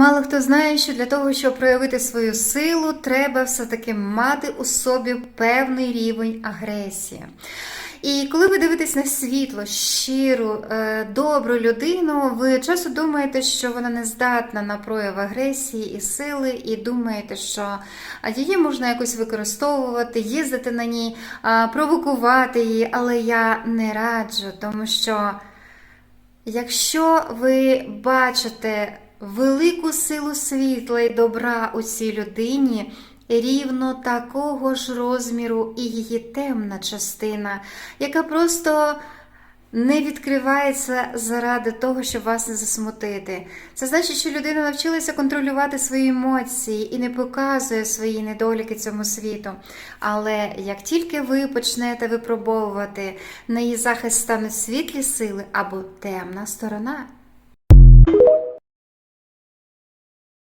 Мало хто знає, що для того, щоб проявити свою силу, треба все-таки мати у собі певний рівень агресії. І коли ви дивитесь на світло, щиру, е, добру людину, ви часто думаєте, що вона не здатна на прояв агресії і сили, і думаєте, що її можна якось використовувати, їздити на ній, провокувати її, але я не раджу, тому що якщо ви бачите велику силу світла і добра у цій людині, рівно такого ж розміру і її темна частина, яка просто не відкривається заради того, щоб вас не засмутити. Це значить, що людина навчилася контролювати свої емоції і не показує свої недоліки цьому світу. Але як тільки ви почнете випробовувати, на її захист стануть світлі сили або темна сторона,